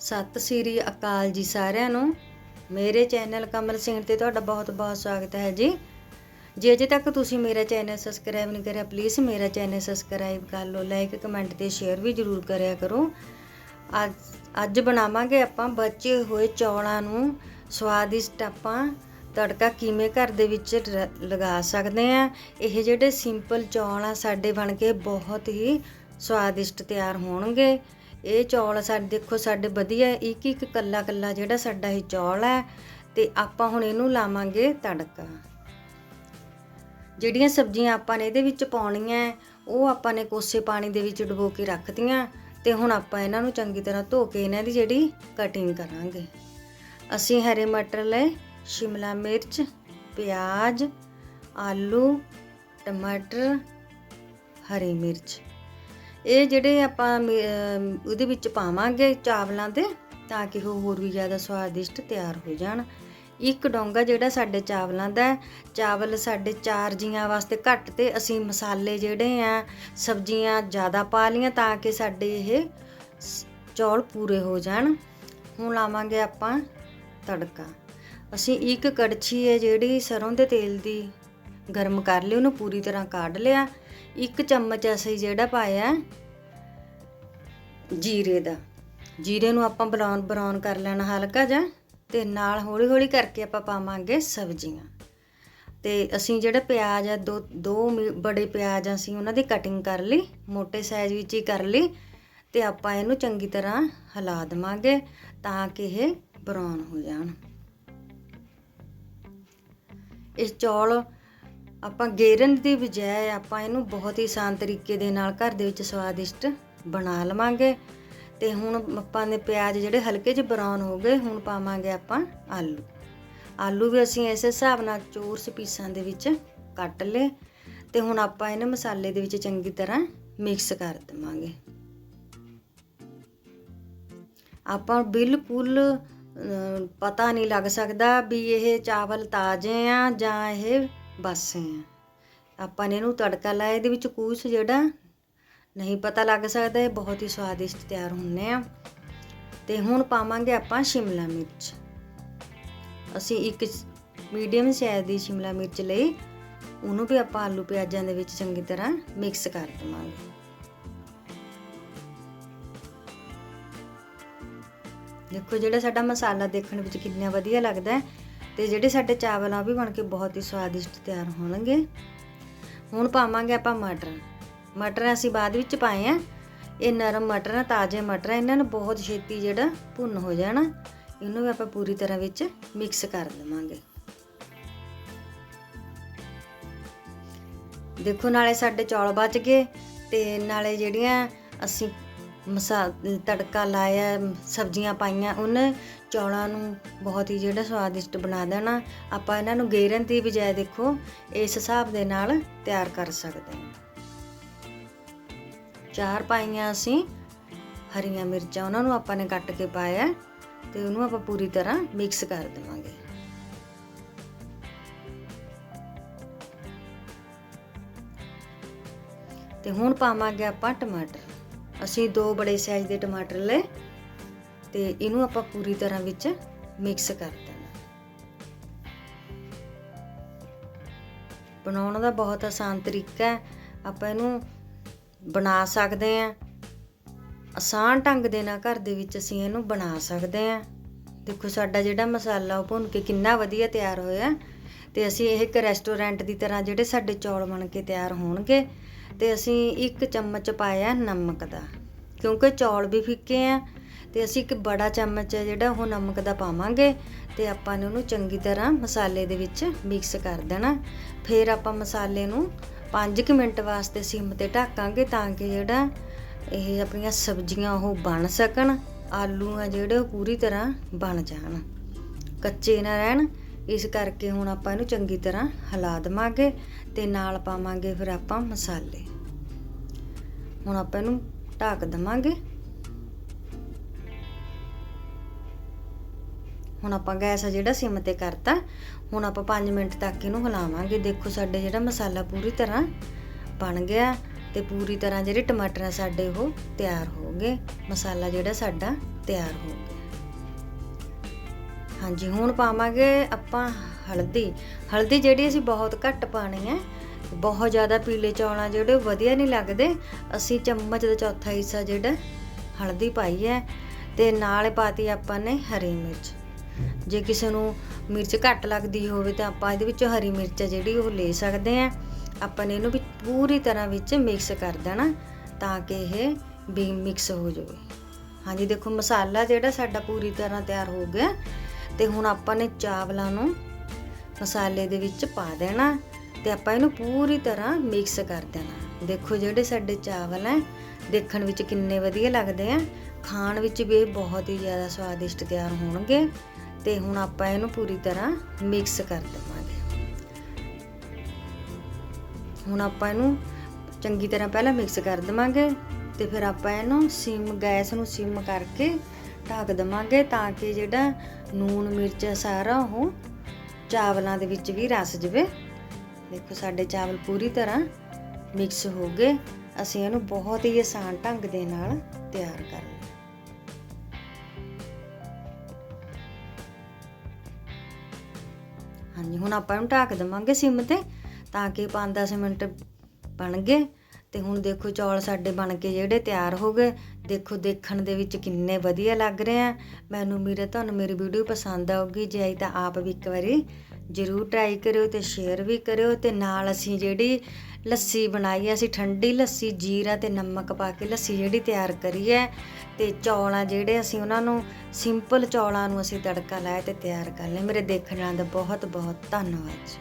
ਸਤਿ ਸ੍ਰੀ ਅਕਾਲ ਜੀ ਸਾਰਿਆਂ ਨੂੰ। ਮੇਰੇ ਚੈਨਲ ਕਮਲ ਸਿੰਘ ਤੇ ਤੁਹਾਡਾ ਬਹੁਤ-ਬਹੁਤ ਸਵਾਗਤ ਹੈ ਜੀ। ਜੇ ਅਜੇ ਤੱਕ ਤੁਸੀਂ ਮੇਰਾ ਚੈਨਲ ਸਬਸਕ੍ਰਾਈਬ ਨਹੀਂ ਕਰਿਆ ਪਲੀਜ਼ ਮੇਰਾ ਚੈਨਲ ਸਬਸਕ੍ਰਾਈਬ ਕਰ ਲਓ ਲਾਈਕ ਕਮੈਂਟ ਤੇ ਸ਼ੇਅਰ ਵੀ ਜਰੂਰ ਕਰਿਆ ਕਰੋ। ਅੱਜ ਅੱਜ ਬਣਾਵਾਂਗੇ ਆਪਾਂ ਬਚੇ ਹੋਏ ਚੌਲਾਂ ਨੂੰ ਸਵਾਦਿਸ਼ਟ ਆਪਾਂ ਤੜਕਾ ਕਿਵੇਂ ਘਰ ਦੇ ਵਿੱਚ ਰ- ਲਗਾ ਸਕਦੇ ਆ ਇਹ ਜਿਹੜੇ ਸਿੰਪਲ ਚੌਲ ਆ, ਸਾਡੇ ਬਣ ਕੇ ਬਹੁਤ ਹੀ ਸਵਾਦਿਸ਼ਟ ਤਿਆਰ ਹੋਣਗੇ। ਇਹ ਚੌਲ ਸਾਡੇ, ਦੇਖੋ ਸਾਡੇ ਵਧੀਆ, ਇੱਕ ਇੱਕ ਕੱਲਾ ਕੱਲਾ ਜਿਹੜਾ ਸਾਡਾ ਇਹ ਚੌਲ ਹੈ, ਤੇ ਆਪਾਂ ਹੁਣ ਇਹਨੂੰ ਲਾਵਾਂਗੇ ਤੜਕਾ। ਜਿਹੜੀਆਂ ਸਬਜ਼ੀਆਂ ਆਪਾਂ ਨੇ ਇਹਦੇ ਵਿੱਚ ਪਾਉਣੀਆਂ, ਉਹ ਆਪਾਂ ਨੇ ਕੋਸੇ ਪਾਣੀ ਦੇ ਵਿੱਚ ਡੁਬੋ ਕੇ ਰੱਖਤੀਆਂ, ਤੇ ਹੁਣ ਆਪਾਂ ਇਹਨਾਂ ਨੂੰ ਚੰਗੀ ਤਰ੍ਹਾਂ ਧੋ ਕੇ ਇਹਨਾਂ ਦੀ ਜਿਹੜੀ ਕਟਿੰਗ ਕਰਾਂਗੇ। ਅਸੀਂ ਹਰੇ ਮਟਰ ਲਏ, ਸ਼ਿਮਲਾ ਮਿਰਚ, ਪਿਆਜ਼, ਆਲੂ, ਟਮਾਟਰ, ਹਰੀ ਮਿਰਚ। ਇਹ ਜਿਹੜੇ ਆਪਾਂ ਮੇ- ਉਹਦੇ ਵਿੱਚ ਪਾਵਾਂਗੇ ਚਾਵਲਾਂ ਦੇ, ਤਾਂ ਕਿ ਉਹ ਹੋਰ ਵੀ ਜ਼ਿਆਦਾ ਸਵਾਦਿਸ਼ਟ ਤਿਆਰ ਹੋ ਜਾਣ। ਇੱਕ ਡੋਂਗਾ ਜਿਹੜਾ ਸਾਡੇ ਚਾਵਲਾਂ ਦਾ ਚਾਵਲ ਸਾਡੇ ਚਾਰ ਜੀਆਂ ਵਾਸਤੇ ਘੱਟ ਤੇ ਅਸੀਂ ਮਸਾਲੇ ਜਿਹੜੇ ਆ, ਸਬਜ਼ੀਆਂ ਜ਼ਿਆਦਾ ਪਾ ਲੀਆਂ ਤਾਂ ਕਿ ਸਾਡੇ ਇਹ ਚੌਲ ਪੂਰੇ ਹੋ ਜਾਣ। ਹੁਣ ਲਾਵਾਂਗੇ ਆਪਾਂ ਤੜਕਾ। ਅਸੀਂ ਇੱਕ ਕੜਛੀ ਹੈ ਜਿਹੜੀ ਸਰੋਂ ਦੇ ਤੇਲ ਦੀ ਗਰਮ ਕਰ ਲਈ, ਉਹਨੂੰ ਪੂਰੀ ਤਰ੍ਹਾਂ ਕੱਢ ਲਿਆ। ਇੱਕ ਚਮਚ ਅਸੀਂ ਜਿਹੜਾ ਪਾਇਆ ਜੀਰੇ ਦਾ। ਜੀਰੇ ਨੂੰ ਆਪਾਂ ਬਰਾਊਨ ਬਰਾਊਨ ਕਰ ਲੈਣਾ ਹਲਕਾ ਜਿਹਾ ਤੇ ਨਾਲ ਹੌਲੀ ਹੌਲੀ ਕਰਕੇ ਆਪਾਂ ਪਾਵਾਂਗੇ ਸਬਜ਼ੀਆਂ। ਤੇ ਅਸੀਂ ਜਿਹੜਾ ਪਿਆਜ਼ ਆ, ਦੋ ਦੋ ਬੜੇ ਪਿਆਜ਼ ਅਸੀਂ ਉਹਨਾਂ ਦੀ ਕਟਿੰਗ ਕਰ ਲਈ ਮੋٹے ਸਾਈਜ਼ ਵਿੱਚ ਹੀ ਕਰ ਲਈ ਤੇ ਆਪਾਂ ਇਹਨੂੰ ਚੰਗੀ ਤਰ੍ਹਾਂ ਹਿਲਾ ਦੇਵਾਂਗੇ ਤਾਂ ਕਿ ਇਹ ਬਰਾਊਨ ਹੋ ਜਾਣ। ਇਸ ਚੌਲ ਆਪਾਂ ਗੇਰਨ ਦੀ ਬਜਾਏ ਆਪਾਂ ਇਹਨੂੰ ਬਹੁਤ ਹੀ ਆਸਾਨ ਤਰੀਕੇ ਦੇ ਨਾਲ ਘਰ ਦੇ ਵਿੱਚ ਸਵਾਦਿਸ਼ਟ ਬਣਾ ਲਵਾਂਗੇ। ਤੇ ਹੁਣ ਆਪਾਂ ਨੇ ਪਿਆਜ਼ ਜਿਹੜੇ ਹਲਕੇ ਜਿਹੇ ਬਰਾਊਨ ਹੋ ਗਏ, ਹੁਣ ਪਾਵਾਂਗੇ ਆਪਾਂ ਆਲੂ। ਆਲੂ ਵੀ ਅਸੀਂ ਇਸ ਹਿਸਾਬ ਨਾਲ ਚੋਰਸ ਪੀਸਾਂ ਦੇ ਵਿੱਚ ਕੱਟ ਲਏ ਤੇ ਹੁਣ ਆਪਾਂ ਇਹਨੂੰ ਮਸਾਲੇ ਦੇ ਵਿੱਚ ਚੰਗੀ ਤਰ੍ਹਾਂ ਮਿਕਸ ਕਰ ਦੇਵਾਂਗੇ। ਆਪਾਂ ਬਿਲਕੁਲ ਪਤਾ ਨਹੀਂ ਲੱਗ ਸਕਦਾ ਵੀ ਇਹ ਚਾਵਲ ਤਾਜ਼ੇ ਆ ਜਾਂ ਇਹ ਬਾਸੇ। ਆਪਾਂ ਨੇ ਇਹਨੂੰ ਤੜਕਾ ਲਾਇਆ, ਇਹਦੇ ਵਿੱਚ ਕੁਛ ਜਿਹੜਾ, ਨਹੀਂ ਪਤਾ ਲੱਗ ਸਕਦਾ, ਇਹ ਬਹੁਤ ਹੀ ਸਵਾਦਿਸ਼ਟ ਤਿਆਰ ਹੁੰਨੇ ਆ। ਤੇ ਹੁਣ ਪਾਵਾਂਗੇ ਆਪਾਂ ਸ਼ਿਮਲਾ ਮਿਰਚ। ਅਸੀਂ ਇੱਕ ਮੀਡੀਅਮ ਸਾਈਜ਼ ਦੀ ਸ਼ਿਮਲਾ ਮਿਰਚ ਲਈ, ਉਹਨੂੰ ਵੀ ਆਪਾਂ ਆਲੂ ਪਿਆਜ਼ਾਂ ਦੇ ਵਿੱਚ ਚੰਗੀ ਤਰ੍ਹਾਂ ਮਿਕਸ ਕਰ ਦੇਵਾਂਗੇ। ਦੇਖੋ ਜਿਹੜਾ ਸਾਡਾ ਮਸਾਲਾ ਦੇਖਣ ਵਿੱਚ ਕਿੰਨਾ ਵਧੀਆ ਲੱਗਦਾ ਹੈ। ਤੇ ਜਿਹੜੇ ਸਾਡੇ ਚਾਵਲ ਆ ਉਹ ਵੀ ਬਣ ਕੇ ਬਹੁਤ ਹੀ ਸਵਾਦਿਸ਼ਟ ਤਿਆਰ ਹੋਣਗੇ। ਹੁਣ ਪਾਵਾਂਗੇ ਆਪਾਂ ਮਟਰ। ਮਟਰ ਅਸੀਂ ਬਾਅਦ ਵਿੱਚ ਪਾਏ ਆ। ਇਹ ਨਰਮ ਮਟਰ ਆ, ਤਾਜ਼ੇ ਮਟਰ ਆ, ਇਹਨਾਂ ਨੂੰ ਬਹੁਤ ਛੇਤੀ ਜਿਹੜਾ ਭੁੰਨ ਹੋ ਜਾਣਾ। ਇਹਨੂੰ ਵੀ ਆਪਾਂ ਪੂਰੀ ਤਰ੍ਹਾਂ ਵਿੱਚ ਮਿਕਸ ਕਰ ਦੇਵਾਂਗੇ। ਦੇਖੋ ਨਾਲੇ ਸਾਡੇ ਚੌਲ ਬਚ ਗਏ ਤੇ ਨਾਲੇ ਜਿਹੜੀਆਂ ਅਸੀਂ ਮਸਾ, ਤੜਕਾ ਲਾਇਆ, ਸਬਜ਼ੀਆਂ ਪਾਈਆਂ, ਉਹਨੇ ਚੌਲਾਂ ਨੂੰ ਬਹੁਤ ਹੀ ਜਿਹੜਾ ਸਵਾਦਿਸ਼ਟ ਬਣਾ ਦੇਣਾ। ਆਪਾਂ ਇਹਨਾਂ ਨੂੰ ਗੇਰਨ ਦੀ ਬਜਾਏ ਦੇਖੋ, ਇਸ ਹਿਸਾਬ ਦੇ ਨਾਲ ਤਿਆਰ ਕਰ ਸਕਦੇ ਹਾਂ। ਚਾਰ ਪਾਈਆਂ ਅਸੀਂ ਹਰੀਆਂ ਮਿਰਚਾਂ, ਉਹਨਾਂ ਨੂੰ ਆਪਾਂ ਨੇ ਕੱਟ ਕੇ ਪਾਇਆ ਤੇ ਉਹਨੂੰ ਆਪਾਂ ਪੂਰੀ ਤਰ੍ਹਾਂ ਮਿਕਸ ਕਰ ਦੇਵਾਂਗੇ। ਤੇ ਹੁਣ ਪਾਵਾਂਗੇ ਆਪਾਂ ਟਮਾਟਰ। ਅਸੀਂ ਦੋ ਬੜੇ ਸਾਈਜ਼ ਦੇ ਟਮਾਟਰ ਲਏ ਤੇ ਇਹਨੂੰ ਆਪਾਂ ਪੂਰੀ ਤਰ੍ਹਾਂ ਵਿੱਚ ਮਿਕਸ ਕਰ ਦੇਣਾ। ਬਣਾਉਣ ਦਾ ਬਹੁਤ ਆਸਾਨ ਤਰੀਕਾ ਹੈ। ਆਪਾਂ ਇਹਨੂੰ ਬਣਾ ਸਕਦੇ ਹਾਂ। ਆਸਾਨ ਢੰਗ ਦੇ ਨਾਲ ਘਰ ਦੇ ਵਿੱਚ ਅਸੀਂ ਇਹਨੂੰ ਬਣਾ ਸਕਦੇ ਹਾਂ। ਦੇਖੋ ਸਾਡਾ ਜਿਹੜਾ ਮਸਾਲਾ ਉਹ ਭੁੰਨ ਕੇ ਕਿੰਨਾ ਵਧੀਆ ਤਿਆਰ ਹੋਇਆ ਤੇ ਅਸੀਂ ਇਹ ਇੱਕ ਰੈਸਟੋਰੈਂਟ ਦੀ ਤਰ੍ਹਾਂ ਜਿਹੜੇ ਸਾਡੇ ਚੌਲ ਬਣ ਕੇ ਤਿਆਰ ਹੋਣਗੇ ਤੇ ਅਸੀਂ ਇੱਕ ਚਮਚ ਪਾਇਆ ਨਮਕ ਦਾ, ਕਿਉਂਕਿ ਚੌਲ ਵੀ ਫਿੱਕੇ ਆ, ਤੇ ਅਸੀਂ ਇੱਕ ਬੜਾ ਚਮਚ ਹੈ ਜਿਹੜਾ ਉਹ ਨਮਕ ਦਾ ਪਾਵਾਂਗੇ, ਤੇ ਆਪਾਂ ਨੇ ਉਹਨੂੰ ਚੰਗੀ ਤਰ੍ਹਾਂ ਮਸਾਲੇ ਦੇ ਵਿੱਚ ਮਿਕਸ ਕਰ ਦੇਣਾ। ਫਿਰ ਆਪਾਂ ਮਸਾਲੇ ਨੂੰ 5 ਮਿੰਟ ਵਾਸਤੇ ਸਿਮ ਤੇ ਢੱਕਾਂਗੇ ਤਾਂ ਕਿ ਜਿਹੜਾ ਇਹ ਆਪਣੀਆਂ ਸਬਜ਼ੀਆਂ ਉਹ ਬਣ ਸਕਣ, ਆਲੂ ਆ ਜਿਹੜੇ ਉਹ ਪੂਰੀ ਤਰ੍ਹਾਂ ਬਣ ਜਾਣ। ਕੱਚੇ ਨਾ ਰਹਿਣ, ਇਸ ਕਰਕੇ ਹੁਣ ਆਪਾਂ ਇਹਨੂੰ ਚੰਗੀ ਤਰ੍ਹਾਂ ਹਿਲਾ ਦੇਵਾਂਗੇ ਤੇ ਨਾਲ ਪਾਵਾਂਗੇ ਫਿਰ ਆਪਾਂ ਮਸਾਲੇ। ਹੁਣ ਆਪਾਂ ਇਹਨੂੰ ਢੱਕ ਦੇਵਾਂਗੇ। ਹੁਣ ਆਪਾਂ ਗੈਸ ਆ ਜਿਹੜਾ ਸਿਮ ਤੇ ਕਰਤਾ, ਹੁਣ ਆਪਾਂ 5 ਮਿੰਟ ਤੱਕ ਇਹਨੂੰ ਹਿਲਾਵਾਂਗੇ। ਦੇਖੋ ਸਾਡੇ ਜਿਹੜਾ ਮਸਾਲਾ ਪੂਰੀ ਤਰ੍ਹਾਂ ਬਣ ਗਿਆ ਤੇ ਪੂਰੀ ਤਰ੍ਹਾਂ ਜਿਹੜੇ ਟਮਾਟਰ ਆ ਸਾਡੇ ਉਹ ਤਿਆਰ ਹੋ ਗਏ। ਮਸਾਲਾ ਜਿਹੜਾ ਸਾਡਾ ਤਿਆਰ ਹੋ ਗਿਆ। ਹਾਂਜੀ, ਹੁਣ ਪਾਵਾਂਗੇ ਆਪਾਂ ਹਲਦੀ। ਹਲਦੀ ਜਿਹੜੀ ਅਸੀਂ ਬਹੁਤ ਘੱਟ ਪਾਣੀ ਹੈ ਬਹੁਤ ਜ਼ਿਆਦਾ ਪੀਲੇ ਚੌਲਾਂ ਜਿਹੜੇ ਉਹ ਵਧੀਆ ਨਹੀਂ ਲੱਗਦੇ। ਅਸੀਂ ਚਮਚ ਦਾ ਚੌਥਾ ਹਿੱਸਾ ਜਿਹੜਾ ਹਲਦੀ ਪਾਈ ਹੈ ਤੇ ਨਾਲ ਪਾਤੀ ਆਪਾਂ ਨੇ ਹਰੀ ਮਿਰਚ। ਜੇ ਕਿਸੇ ਨੂੰ ਮਿਰਚ ਘੱਟ ਲੱਗਦੀ ਹੋਵੇ ਤਾਂ ਆਪਾਂ ਇਹਦੇ ਵਿੱਚ ਹਰੀ ਮਿਰਚ ਹੈ ਜਿਹੜੀ ਉਹ ਲੈ ਸਕਦੇ ਆ ਆਪਾਂ ਨੇ ਇਹਨੂੰ ਵੀ ਪੂਰੀ ਤਰ੍ਹਾਂ ਵਿੱਚ ਮਿਕਸ ਕਰ ਦੇਣਾ ਤਾਂ ਕਿ ਇਹ ਵੀ ਮਿਕਸ ਹੋ ਜਾਵੇ। ਹਾਂਜੀ, ਦੇਖੋ ਮਸਾਲਾ ਜਿਹੜਾ ਸਾਡਾ ਪੂਰੀ ਤਰ੍ਹਾਂ ਤਿਆਰ ਹੋ ਗਿਆ ਤੇ ਹੁਣ ਆਪਾਂ ਨੇ ਚਾਵਲਾਂ ਨੂੰ ਮਸਾਲੇ ਦੇ ਵਿੱਚ ਪਾ ਦੇਣਾ। ਤੇ ਆਪਾਂ ਇਹਨੂੰ ਪੂਰੀ ਤਰ੍ਹਾਂ ਮਿਕਸ ਕਰ ਦੇਣਾ। ਦੇਖੋ ਜਿਹੜੇ ਸਾਡੇ ਚਾਵਲ ਹੈ ਦੇਖਣ ਵਿੱਚ ਕਿੰਨੇ ਵਧੀਆ ਲੱਗਦੇ ਆ ਖਾਣ ਵਿੱਚ ਵੀ ਇਹ ਬਹੁਤ ਹੀ ਜ਼ਿਆਦਾ ਸਵਾਦਿਸ਼ਟ ਤਿਆਰ ਹੋਣਗੇ ਤੇ ਹੁਣ ਆਪਾਂ ਇਹਨੂੰ ਪੂਰੀ ਤਰ੍ਹਾਂ ਮਿਕਸ ਕਰ ਦੇਵਾਂਗੇ। ਹੁਣ ਆਪਾਂ ਇਹਨੂੰ ਚੰਗੀ ਤਰ੍ਹਾਂ ਪਹਿਲਾਂ ਮਿਕਸ ਕਰ ਦੇਵਾਂਗੇ ਤੇ ਫਿਰ ਆਪਾਂ ਇਹਨੂੰ ਸਿਮ, ਗੈਸ ਨੂੰ ਸਿਮ ਕਰਕੇ ਢੱਕ ਦੇਵਾਂਗੇ ਤਾਂ ਕਿ ਜਿਹੜਾ ਨੂਨ ਮਿਰਚ ਸਾਰਾ ਉਹ ਚਾਵਲਾਂ ਦੇ ਵਿੱਚ ਵੀ ਰਸ ਜਵੇ। ਦੇਖੋ, ਸਾਡੇ ਚਾਵਲ ਪੂਰੀ ਤਰ੍ਹਾਂ ਮਿਕਸ ਹੋ ਗਏ। ਅਸੀਂ ਇਹਨੂੰ ਬਹੁਤ ਹੀ ਆਸਾਨ ਢੰਗ ਦੇ ਨਾਲ ਤਿਆਰ ਕਰ ਲਿਆ। ਹਾਂਜੀ, ਹੁਣ ਆਪਾਂ ਇਹਨੂੰ ਢੱਕ ਦੇਵਾਂਗੇ ਸਿਮ ਤੇ, ਤਾਂ ਕਿ 5-10 ਮਿੰਟ ਬਣ ਗਏ। ਤੇ ਹੁਣ ਦੇਖੋ, ਚੌਲ ਸਾਡੇ ਬਣ ਕੇ ਜਿਹੜੇ ਤਿਆਰ ਹੋ ਗਏ। ਦੇਖੋ, ਦੇਖਣ ਦੇ ਵਿੱਚ ਕਿੰਨੇ ਵਧੀਆ ਲੱਗ ਰਹੇ ਆ। ਮੈਨੂੰ ਮੇਰੇ, ਤੁਹਾਨੂੰ ਮੇਰੀ ਵੀਡੀਓ ਪਸੰਦ ਆਊਗੀ। ਜੇ ਆਈ ਤਾਂ ਆਪ ਵੀ ਇੱਕ ਵਾਰੀ ਜਰੂਰ ਟਰਾਈ ਕਰਿਓ ਤੇ ਸ਼ੇਅਰ ਵੀ ਕਰਿਓ ਤੇ ਨਾਲ ਅਸੀਂ ਜਿਹੜੀ ਲੱਸੀ ਬਣਾਈ ਹੈ ਅਸੀਂ ਠੰਡੀ ਲੱਸੀ, ਜੀਰਾ ਤੇ ਨਮਕ ਪਾ ਕੇ ਲੱਸੀ ਜਿਹੜੀ ਤਿਆਰ ਕਰੀ ਹੈ ਤੇ ਚੌਲਾਂ ਜਿਹੜੇ ਅਸੀਂ ਉਹਨਾਂ ਨੂੰ ਸਿੰਪਲ ਚੌਲਾਂ ਨੂੰ ਅਸੀਂ ਤੜਕਾ ਲਾਇਆ ਤੇ ਤਿਆਰ ਕਰ ਲਿਆ ਮੇਰੇ ਦੇਖਣ ਦਾ ਬਹੁਤ ਬਹੁਤ ਧੰਨਵਾਦ ਜੀ।